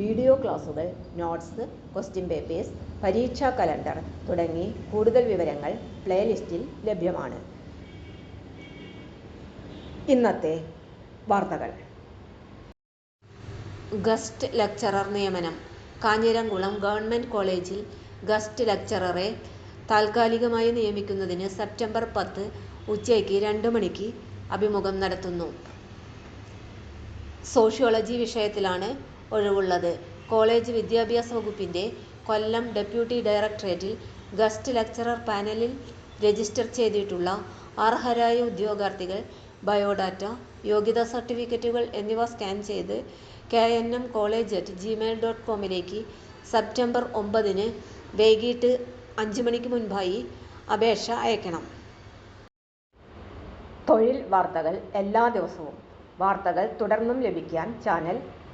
Video ക്ലാസുകൾ notes question papers പരീക്ഷാ calendar തുടങ്ങി കൂടുതൽ വിവരങ്ങൾ പ്ലേലിസ്റ്റിൽ ലഭ്യമാണ്. ഇന്നത്തെ വാർത്തകൾ. ഗസ്റ്റ് ലെക്ചറർ നിയമനം. കാഞ്ഞിരംകുളം ഗവൺമെന്റ് കോളേജിൽ ഗസ്റ്റ് ലെക്ചററെ താൽക്കാലികമായി നിയമിക്കുന്നതിന് സെപ്റ്റംബർ പത്ത് ഉച്ചയ്ക്ക് രണ്ട് മണിക്ക് അഭിമുഖം നടത്തുന്നു. സോഷ്യോളജി വിഷയത്തിലാണ് ഒഴിവുള്ളത്. കോളേജ് വിദ്യാഭ്യാസ വകുപ്പിന്റെ കൊല്ലം ഡെപ്യൂട്ടി ഡയറക്ടറേറ്റിൽ ഗസ്റ്റ് ലക്ചറർ പാനലിൽ രജിസ്റ്റർ ചെയ്തിട്ടുള്ള അർഹരായ ഉദ്യോഗാർത്ഥികൾ ബയോഡാറ്റ യോഗ്യതാ സർട്ടിഫിക്കറ്റുകൾ എന്നിവ സ്കാൻ ചെയ്ത് K N M college at Gmail dot കോമിലേക്ക് September ഒമ്പതിന് വൈകിട്ട് അഞ്ച് മണിക്ക് മുൻപായി അപേക്ഷ അയക്കണം. തൊഴിൽ വാർത്തകൾ എല്ലാ ദിവസവും. വാർത്തകൾ തുടർന്നും ലഭിക്കാൻ ചാനൽ